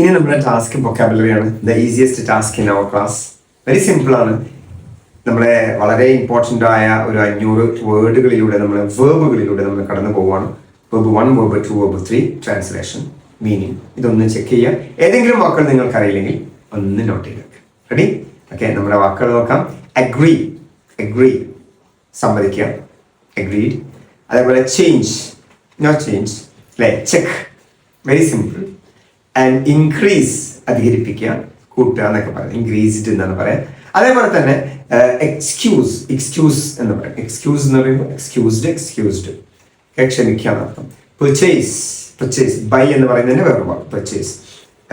ഇനി നമ്മുടെ ടാസ്ക് ആണ്. The easiest task in our class very സിമ്പിളാണ് നമ്മളെ വളരെ ഇമ്പോർട്ടന്റ് ആയ ഒരു അഞ്ഞൂറ് വേർഡുകളിലൂടെ നമ്മൾ വേർബുകളിലൂടെ നമ്മൾ കടന്നു പോവുകയാണ്. Verb one verb two verb three translation meaning ഇതൊന്ന് ചെക്ക് ചെയ്യുക. ഏതെങ്കിലും വാക്കുകൾ നിങ്ങൾക്ക് അറിയില്ലെങ്കിൽ ഒന്ന് നോട്ട് ചെയ്ത് വെക്കുക റെഡി ഓക്കെ നമ്മുടെ വാക്കുകൾ നോക്കാം. അഗ്രി അഗ്രി സമ്മതിക്കുക. അഗ്രീഡ് അതേപോലെ ചേഞ്ച് നോ ചേഞ്ച് അല്ലേ? Check very simple and increase അധികരിപ്പിക്കുക കൂട്ടുക എന്നൊക്കെ പറയാം ഇൻക്രീസ്ഡ് എന്നാണ് പറയാം അതേപോലെ തന്നെ എക്സ്ക്യൂസ് എക്സ്ക്യൂസ് എന്ന് പറയാം. എക്സ്ക്യൂസ് എന്ന് പറയുമ്പോൾ എക്സ്ക്യൂസ്ഡ് എക്സ്ക്യൂസ്ഡ് ക്ഷമിക്കുക എന്നർത്ഥം പെർച്ചേസ് പെർച്ചേസ് ബൈ എന്ന് പറയുന്നതിന് വേറെ പെർച്ചേസ്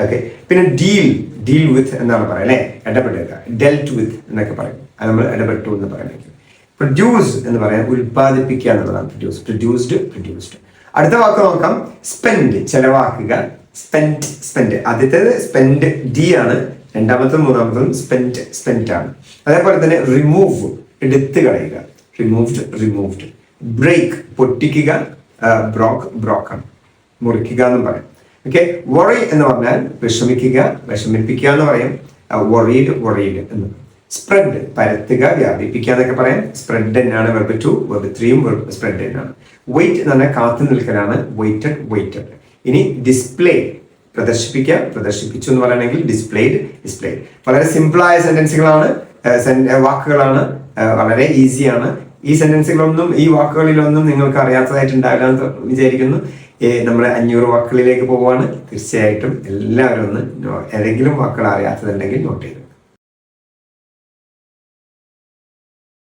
ഓക്കെ പിന്നെ ഡീൽ ഡീൽ വിത്ത് എന്നാണ് പറയുക അല്ലേ? ഇടപെടുക ഡെൽറ്റ് വിത്ത് എന്നൊക്കെ പറയും. അത് നമ്മൾ ഇടപെട്ടു എന്ന് പറയുന്നത് പ്രൊഡ്യൂസ് എന്ന് പറയാൻ ഉൽപ്പാദിപ്പിക്കുക എന്നുള്ളതാണ് പ്രൊഡ്യൂസ് പ്രൊഡ്യൂസ്ഡ് പ്രൊഡ്യൂസ്ഡ് അടുത്ത വാക്ക് നോക്കാം. സ്പെൻഡ് ചെലവാക്കുക. സ്പെൻഡ് സ്പെൻഡ് ആദ്യത്തേത് സ്പെൻഡ് ഡി ആണ്. രണ്ടാമത്തതും മൂന്നാമത്തതും സ്പെൻഡ് സ്പെൻഡ് ആണ്. അതേപോലെ തന്നെ റിമൂവ് എടുത്തു കളയുക. റിമൂവ്ഡ് റിമൂവ്ഡ് ബ്രേക്ക് പൊട്ടിക്കുക. ബ്രോക്ക് ബ്രോക്ക് ആണ്. മുറിക്കുക എന്നും പറയും. ഓക്കെ വറി എന്ന് പറഞ്ഞാൽ വിഷമിക്കുക വിഷമിപ്പിക്കുക എന്ന് പറയും. വറീഡ് വറീഡ് എന്ന്. സ്പ്രെഡ് പരത്തുക വ്യാപിപ്പിക്കുക എന്നൊക്കെ പറയാം. സ്പ്രെഡ് തന്നെയാണ് വെബ് ടു വെബ് ത്രീയും സ്പ്രെഡ് തന്നെയാണ് വെയിറ്റ് എന്ന് പറഞ്ഞാൽ കാത്തു നിൽക്കലാണ്. വെയിറ്റഡ് വെയിറ്റഡ് ഇനി ഡിസ്പ്ലേ പ്രദർശിപ്പിക്കുക പ്രദർശിപ്പിച്ചു എന്ന് പറയണമെങ്കിൽ ഡിസ്പ്ലേഡ് ഡിസ്പ്ലേഡ് വളരെ സിമ്പിളായ സെന്റൻസുകളാണ് വാക്കുകളാണ് വളരെ ഈസിയാണ് ഈ സെന്റൻസുകളൊന്നും ഈ വാക്കുകളിലൊന്നും നിങ്ങൾക്ക് അറിയാത്തതായിട്ടുണ്ടാവില്ല എന്ന് വിചാരിക്കുന്നു. നമ്മുടെ അഞ്ഞൂറ് വാക്കുകളിലേക്ക് പോവാണ്. തീർച്ചയായിട്ടും എല്ലാവരും ഒന്ന് ഏതെങ്കിലും വാക്കുകൾ അറിയാത്തതുണ്ടെങ്കിൽ നോട്ട് ചെയ്തു.